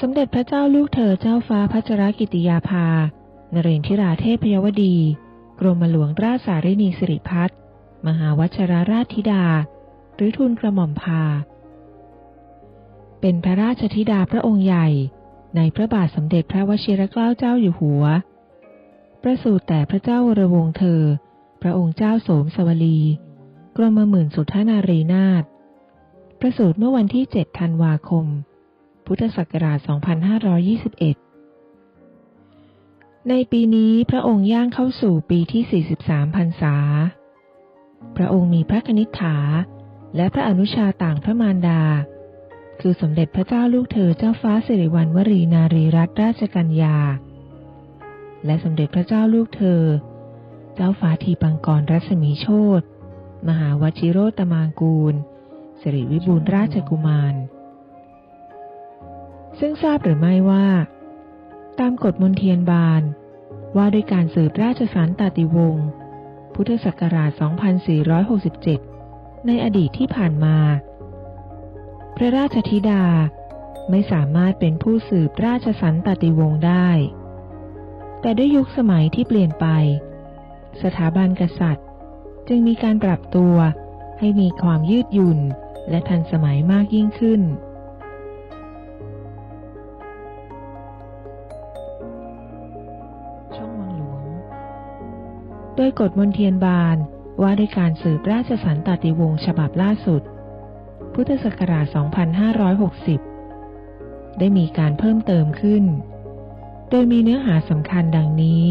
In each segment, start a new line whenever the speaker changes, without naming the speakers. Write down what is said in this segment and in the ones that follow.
สมเด็จพระเจ้าลูกเธอเจ้าฟ้าพัชรกิติยาภานเรนทิราเทพยวดี กรมหลวงราชสารินีสิริพัฒน์มหาวัชรราชธิดา หรือทูลกระหม่อมพา เป็นพระราชธิดาพระองค์ใหญ่ ในพระบาทสมเด็จพระวชิรเกล้าเจ้าอยู่หัว ประสูติแต่พระเจ้าวรวงเธอ พระองค์เจ้าโสมสวลี กรมหมื่นสุทธนารีนาถประสูติเมื่อวันที่ 7 ธันวาคม พุทธศักราช 2521 ในปีนี้พระองค์ย่างเข้าสู่ปีที่ 43 พรรษา พระองค์มีพระคณิษฐา และพระอนุชาต่างพระมารดา คือสมเด็จพระเจ้าลูกเธอเจ้าฟ้าสิริวัณวรีนารีรัตนราชกัญญา และสมเด็จพระเจ้าลูกเธอ เจ้าฟ้าทีปังกรรัศมีโชตมหาวชิโรตมางกูลสิริวิบูลราชกุมาร ซึ่งทราบหรือไม่ว่า ตามกฎมนเทียนบาน ว่าด้วยการสืบราชสารตาติวงศ์พุทธศักราช 2467 ในอดีตที่ผ่านมา พระราชธิดาไม่สามารถเป็นผู้สืบราชสันตติวงศ์ได้ แต่ด้วยยุคสมัยที่เปลี่ยนไป สถาบันกษัตริย์ จึงมีการปรับตัวให้มีความยืดหยุ่นและทันสมัยมากยิ่งขึ้น โดยกฎมนเทียนบานว่าด้วยการสืบราชสันตติวงศ์ฉบับล่าสุด พุทธศักราช 2560 ได้มีการเพิ่มเติมขึ้น โดยมีเนื้อหาสำคัญดังนี้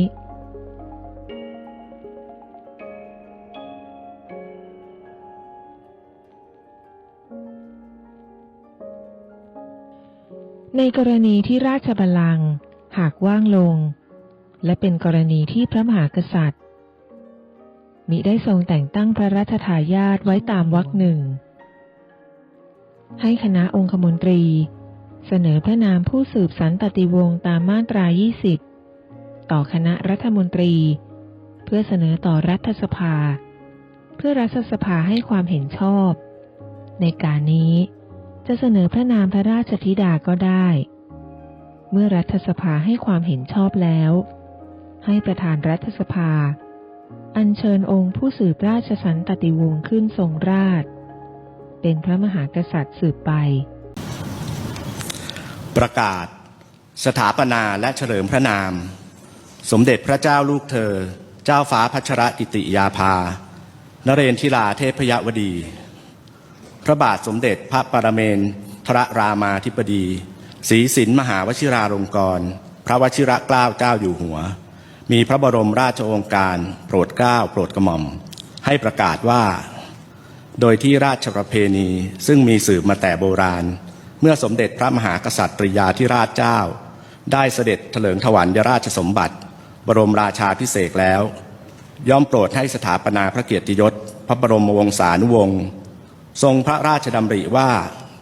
ในกรณีที่ราชบัลลังก์หากว่างลง และเป็นกรณีที่พระมหากษัตริย์ มิได้ทรงแต่งตั้งพระราชทายาทไว้ตามวรรคหนึ่ง ให้คณะองคมนตรี เสนอพระนามผู้สืบสันตติวงศ์ตามมาตรา 20 ต่อคณะรัฐมนตรี เพื่อเสนอต่อรัฐสภา เพื่อรัฐสภาให้ความเห็นชอบ ในการนี้จะเสนอพระนามพระราชธิดาก็ได้ เมื่อรัฐสภาให้ความเห็นชอบแล้ว ให้ประธานรัฐสภา อัญเชิญองค์ผู้สืบราชสันตติวงศ์ขึ้นทรงราช เป็นพระมหากษัตริย์สืบไป
ประกาศ สถาปนาและเฉลิมพระนาม สมเด็จพระเจ้าลูกเธอ เจ้าฟ้าพัชรกิติยาภานเรนทิราเทพยวดี พระบาทสมเด็จพระปรเมนทรรามาธิบดีศรีสินมหาวชิราลงกรณ์พระวชิระเกล้าเจ้าอยู่หัว มีพระบรมราชโองการโปรดเกล้าโปรดกระหม่อม ให้ประกาศว่า โดยที่ราชประเพณีซึ่งมีสืบมาแต่โบราณ เมื่อสมเด็จพระมหากษัตริยาธิราชเจ้า ได้เสด็จเถลิงถวัลยราชสมบัติ บรมราชาพิเศษแล้ว ย่อมโปรดให้สถาปนาพระเกียรติยศ พระบรมวงศานุวงศ์ทรงพระราชดำริว่า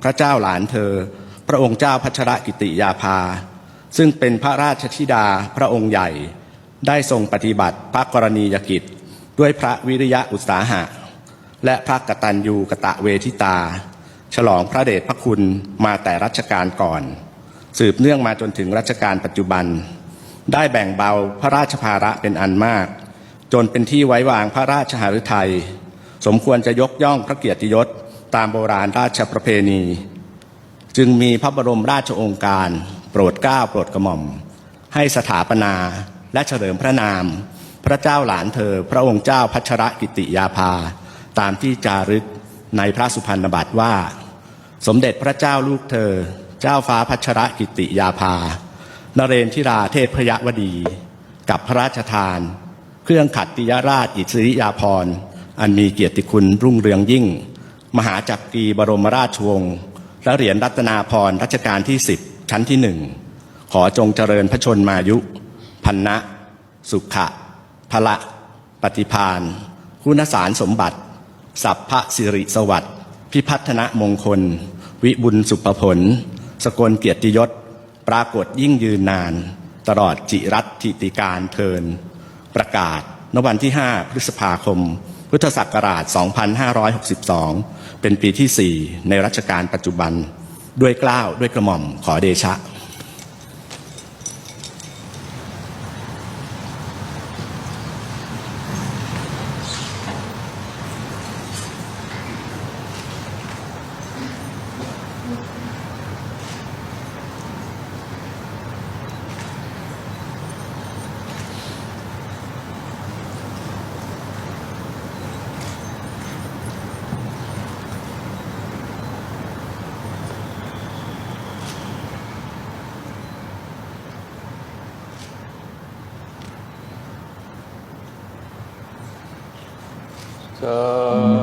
พระเจ้าหลานเธอ พระองค์เจ้าพัชรกิติยาภา ซึ่งเป็นพระราชธิดาพระองค์ใหญ่ ได้ทรงปฏิบัติพระกรณียกิจ ด้วยพระวิริยะอุตสาหะ และพระกตัญญูกะตะเวทิตา ฉลองพระเดชพระคุณมาแต่รัชกาลก่อน สืบเนื่องมาจนถึงรัชกาลปัจจุบัน ได้แบ่งเบาพระราชภาระเป็นอันมาก จนเป็นที่ไว้วางพระราชหฤทัยสมควรจะยกย่องพระเกียรติยศตามโบราณราชประเพณี จึงมีพระบรมราชองค์การ โปรดเกล้าโปรดกระหม่อม ให้สถาปนา และเฉลิมพระนาม พระเจ้าหลานเธอ พระองค์เจ้าพัชรกิติยาภา ตามที่จารึกในพระสุพรรณบัตรว่า สมเด็จพระเจ้าลูกเธอ เจ้าฟ้าพัชรกิติยาภานเรนทิราเทพพยวดี กับพระราชทาน เครื่องขัตติยราชอิสริยาภรณ์อันมีเกียรติคุณรุ่งเรืองยิ่ง มหาจักรีบรมราชวงศ์และเหรียญรัตนาพรณ์รัชกาลที่สิบชั้นที่หนึ่งขอจงเจริญพระชนมายุ พันนะสุขะพละปฏิพานคุณสารสมบัติ สัพพะสิริสวัสดิ์พิพัฒนมงคล วิบุญสุภผล สกลเกียรติยศ ปรากฏยิ่งยืนนาน ตลอดจิรัตทิติการเทิน ประกาศณวันที่ 5 พฤษภาคม พุทธศักราช 2562 เป็นปีที่ 4 ในรัชกาลปัจจุบัน ด้วยกล้าวด้วยกระหม่อมขอเดชะ
สั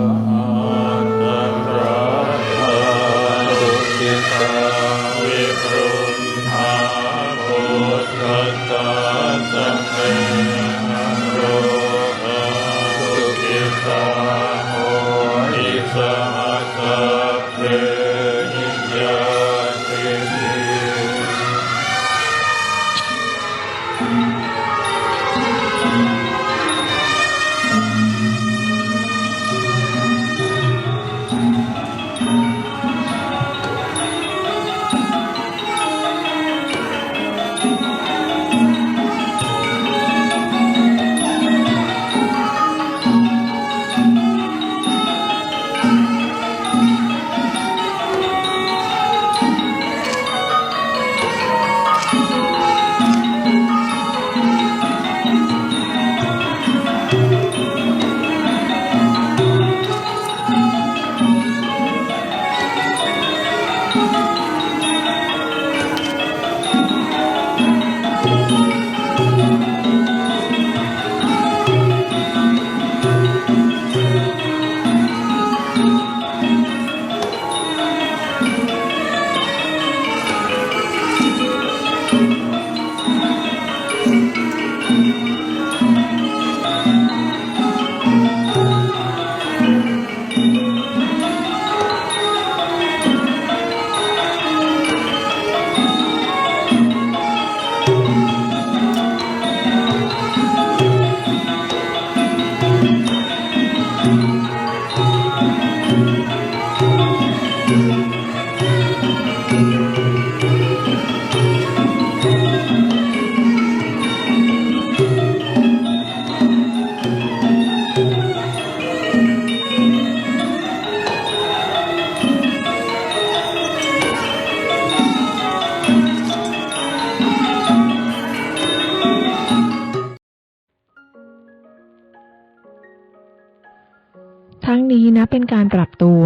ทั้
งนี้นะเป็นการปรับตัว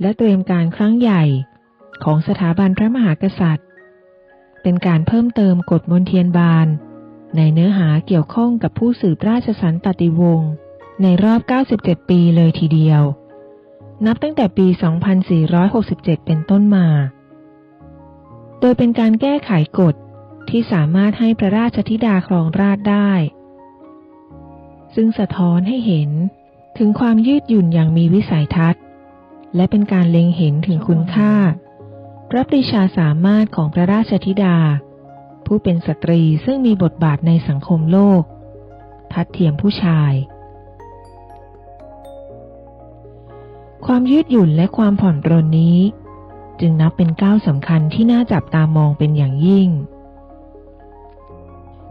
และเตรียมการครั้งใหญ่ของสถาบันพระมหากษัตริย์ เป็นการเพิ่มเติมกฎมนเทียนบาน ในเนื้อหาเกี่ยวข้องกับผู้สืบราชสันตติวงศ์ในรอบ 97 ปีเลยทีเดียว นับตั้งแต่ปี 2467 เป็นต้นมา โดยเป็นการแก้ไขกฎที่สามารถให้พระราชธิดาครองราชได้ ซึ่งสะท้อนให้เห็น ถึงความยืดหยุ่นอย่างมีวิสัยทัศน์ และเป็นการเล็งเห็นถึงคุณค่า พระปรีชาสามารถของพระราชธิดา ผู้เป็นสตรีซึ่งมีบทบาทในสังคมโลก ทัดเทียมผู้ชาย ความยืดหยุ่นและความผ่อนปรนนี้ จึงนับเป็นก้าวสำคัญที่น่าจับตามองเป็นอย่างยิ่ง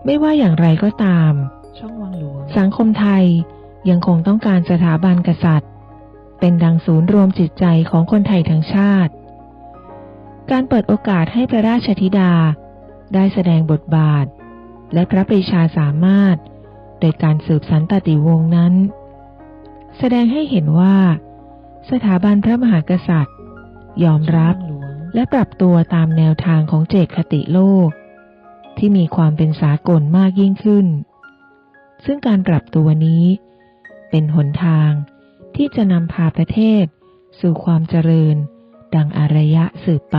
ไม่ว่าอย่างไรก็ตาม
ช่องวังหลวง
สังคมไทย ยังคงต้องการสถาบันกษัตริย์ เป็นดังศูนย์รวมจิตใจของคนไทยทั้งชาติ การเปิดโอกาสให้พระราชธิดา ได้แสดงบทบาท และพระปรีชาสามารถ โดยการสืบสันตติวงศ์นั้น แสดงให้เห็นว่า สถาบันพระมหากษัตริย์ ยอมรับและปรับตัวตามแนวทางของเจตคติโลก ที่มีความเป็นสากลมากยิ่งขึ้น ซึ่งการปรับตัวนี้ เป็นหนทางที่จะนำพาประเทศ สู่ความเจริญ ดังอารยะสืบไป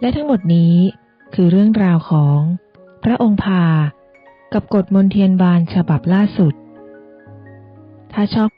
และทั้งหมดนี้คือเรื่องราวของ พระองค์พา กับกฎมนเทียนบานฉบับล่าสุด ถ้าชอบ